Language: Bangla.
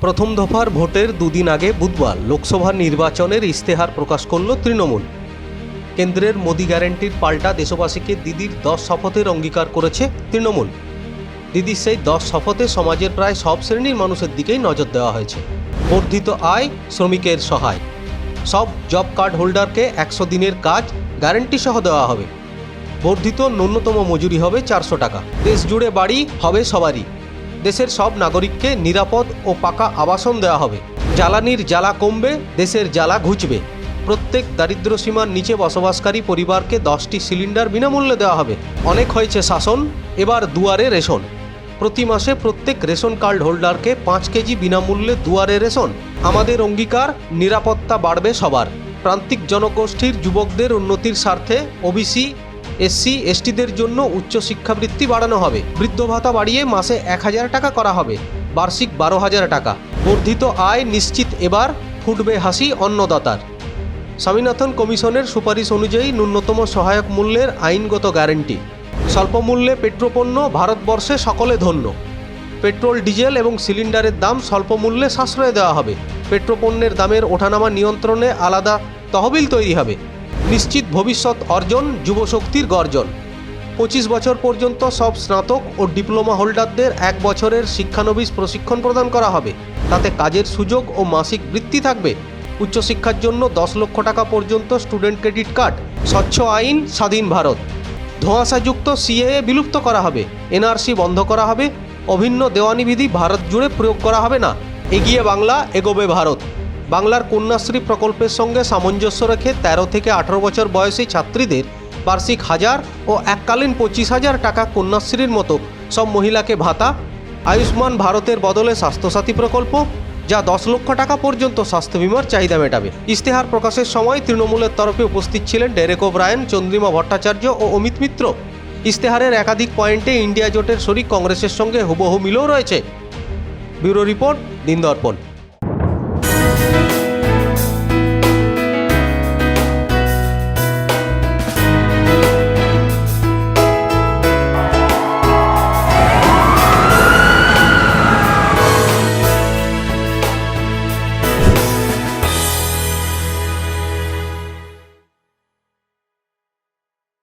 প্রথম দফার ভোটের দুদিন আগে বুধবার লোকসভা নির্বাচনের ইস্তেহার প্রকাশ করল তৃণমূল। কেন্দ্রের মোদি গ্যারেন্টির পাল্টা দেশবাসীকে দিদির দশ শপথের অঙ্গীকার করেছে তৃণমূল। দিদির সেই দশ শপথে সমাজের প্রায় সব শ্রেণির মানুষের দিকেই নজর দেওয়া হয়েছে। বর্ধিত আয়, শ্রমিকের সহায়। সব জব কার্ড হোল্ডারকে একশো দিনের কাজ গ্যারেন্টি সহ দেওয়া হবে। বর্ধিত ন্যূনতম মজুরি হবে চারশো টাকা। দেশ জুড়ে বাড়ি হবে সবারই। দেশের সব নাগরিককে নিরাপদ ও পাকা আবাসন দেওয়া হবে। জ্বালানির জ্বালা কমবে, দেশের জ্বালা ঘুচবে। প্রত্যেক দারিদ্র সীমার নিচে বসবাসকারী পরিবারকে দশটি সিলিন্ডার বিনামূল্যে দেওয়া হবে। অনেক হয়েছে শাসন, এবার দুয়ারে রেশন। প্রতি মাসে প্রত্যেক রেশন কার্ড হোল্ডারকে পাঁচ কেজি বিনামূল্যে দুয়ারে রেশন। আমাদের অঙ্গীকার, নিরাপত্তা বাড়বে সবার। প্রান্তিক জনগোষ্ঠীর যুবকদের উন্নতির স্বার্থে ওবিসি এসসি, এসটিদের জন্য উচ্চ শিক্ষাবৃত্তি বাড়ানো হবে। বৃদ্ধ ভাতা বাড়িয়ে মাসে এক হাজার টাকা করা হবে। বার্ষিক বারো হাজার টাকা। বর্ধিত আয় নিশ্চিত এবার ফুটবে হাসি অন্নদাতার। স্বামীনাথন কমিশনের সুপারিশ অনুযায়ী ন্যূনতম সহায়ক মূল্যের আইনগত গ্যারেন্টি। স্বল্পমূল্যে পেট্রোপণ্য ভারতবর্ষে সকলে ধন্য। পেট্রোল, ডিজেল এবং সিলিন্ডারের দাম স্বল্প মূল্যে সাশ্রয় দেওয়া হবে। পেট্রোপণ্যের দামের ওঠানামা নিয়ন্ত্রণে আলাদা তহবিল তৈরি হবে। নিশ্চিত ভবিষ্যৎ অর্জন, যুবশক্তির গর্জন। পঁচিশ বছর পর্যন্ত সব স্নাতক ও ডিপ্লোমা হোল্ডারদের এক বছরের শিক্ষানবিশ প্রশিক্ষণ প্রদান করা হবে। তাতে কাজের সুযোগ ও মাসিক বৃত্তি থাকবে। উচ্চশিক্ষার জন্য দশ লক্ষ টাকা পর্যন্ত স্টুডেন্ট ক্রেডিট কার্ড, স্বচ্ছ আইন, স্বাধীন ভারত। ধোঁয়াশাযুক্ত সিএএ বিলুপ্ত করা হবে, এনআরসি বন্ধ করা হবে, অভিন্ন দেওয়ানি বিধি ভারত জুড়ে প্রয়োগ করা হবে না। এগিয়ে বাংলা, এগোবে ভারত। বাংলার কন্যাশ্রী প্রকল্পের সঙ্গে সামঞ্জস্য রেখে তেরো থেকে আঠারো বছর বয়সী ছাত্রীদের বার্ষিক হাজার ও এককালীন পঁচিশ হাজার টাকা কন্যাশ্রীর মতো সব মহিলাকে ভাতা, আয়ুষ্মান ভারতের বদলে স্বাস্থ্যসাথী প্রকল্প, যা দশ লক্ষ টাকা পর্যন্ত স্বাস্থ্য বিমার চাহিদা মেটাবে। ইশতেহার প্রকাশের সময় তৃণমূলের তরফে উপস্থিত ছিলেন ডেরেক ওব্রায়ন, চন্দ্রিমা ভট্টাচার্য ও অমিত মিত্র। ইশতেহারের একাধিক পয়েন্টে ইন্ডিয়া জোটের শরিক কংগ্রেসের সঙ্গে হুবহু মিলও রয়েছে। ব্যুরো রিপোর্ট দিন দর্পণ